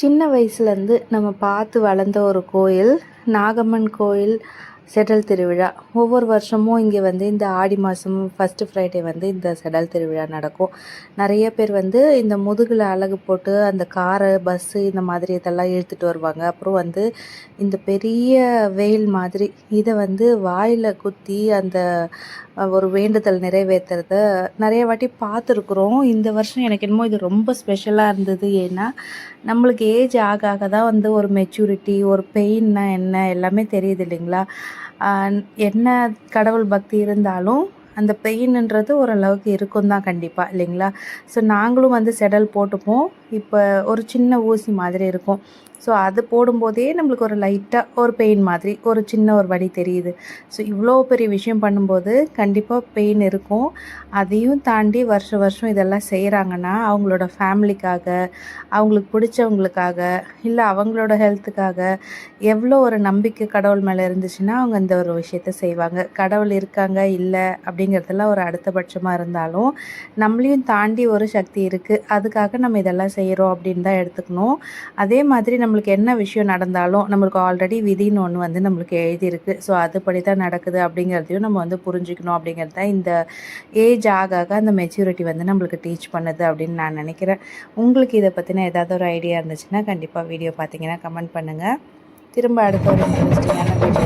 சின்ன வயசுலேருந்து நம்ம பார்த்து வளர்ந்த ஒரு கோயில் நாகம்மன் கோயில் செடல் திருவிழா. ஒவ்வொரு வருஷமும் இங்கே வந்து இந்த ஆடி மாதம் ஃபஸ்ட்டு ஃப்ரைடே வந்து இந்த செடல் திருவிழா நடக்கும். நிறைய பேர் வந்து இந்த முதுகில் அழகு போட்டு அந்த காரை பஸ்ஸு இந்த மாதிரி இதெல்லாம் இழுத்துட்டு வருவாங்க. அப்புறம் வந்து இந்த பெரிய வெயில் மாதிரி இதை வந்து வாயில் குத்தி அந்த ஒரு வேண்டுதல் நிறைவேற்றுறத நிறைய வாட்டி பார்த்துருக்குறோம். இந்த வருஷம் எனக்கு என்னமோ இது ரொம்ப ஸ்பெஷலாக இருந்தது. ஏன்னா நம்மளுக்கு ஏஜ் ஆக ஆக தான் வந்து ஒரு மெச்சூரிட்டி ஒரு பெயின்னா என்ன எல்லாமே தெரியுது இல்லைங்களா? என்ன கடவுள் பக்தி இருந்தாலும் அந்த பெயின்ன்றது ஓரளவுக்கு இருக்கும் தான் கண்டிப்பாக இல்லைங்களா? ஸோ நாங்களும் வந்து செடல் போட்டுப்போம். இப்போ ஒரு சின்ன ஊசி மாதிரி இருக்கும். ஸோ அது போடும்போதே நம்மளுக்கு ஒரு லைட்டாக ஒரு பெயின் மாதிரி ஒரு சின்ன ஒரு வழி தெரியுது. ஸோ இவ்வளோ பெரிய விஷயம் பண்ணும்போது கண்டிப்பாக பெயின் இருக்கும். அதையும் தாண்டி வருஷம் வருஷம் இதெல்லாம் செய்கிறாங்கன்னா அவங்களோட ஃபேமிலிக்காக அவங்களுக்கு பிடிச்சவங்களுக்காக இல்லை அவங்களோட ஹெல்த்துக்காக எவ்வளோ ஒரு நம்பிக்கை கடவுள் மேலே இருந்துச்சுன்னா அவங்க இந்த ஒரு விஷயத்த செய்வாங்க. கடவுள் இருக்காங்க இல்லை அப்படிங்கிறதெல்லாம் ஒரு அடுத்தபட்சமாக இருந்தாலும் நம்மளையும் தாண்டி ஒரு சக்தி இருக்குது அதுக்காக நம்ம இதெல்லாம் செய்கிறோம் அப்படின்னு தான் எடுத்துக்கணும். அதே மாதிரி நம்மளுக்கு என்ன விஷயம் நடந்தாலும் நம்மளுக்கு ஆல்ரெடி விதின்னு ஒன்று வந்து நம்மளுக்கு எழுதியிருக்கு. ஸோ அதுபடி தான் நடக்குது அப்படிங்கிறதையும் நம்ம வந்து புரிஞ்சுக்கணும் அப்படிங்கிறது தான் இந்த ஏஜ் ஆக ஆக அந்த மெச்சூரிட்டி வந்து நம்மளுக்கு டீச் பண்ணுது அப்படின்னு நான் நினைக்கிறேன். உங்களுக்கு இதை பற்றின ஏதாவது ஒரு ஐடியா இருந்துச்சுன்னா கண்டிப்பாக வீடியோ பார்த்தீங்கன்னா கமெண்ட் பண்ணுங்கள் திரும்ப அடுத்த ஒரு இன்ட்ரெஸ்டிங்கான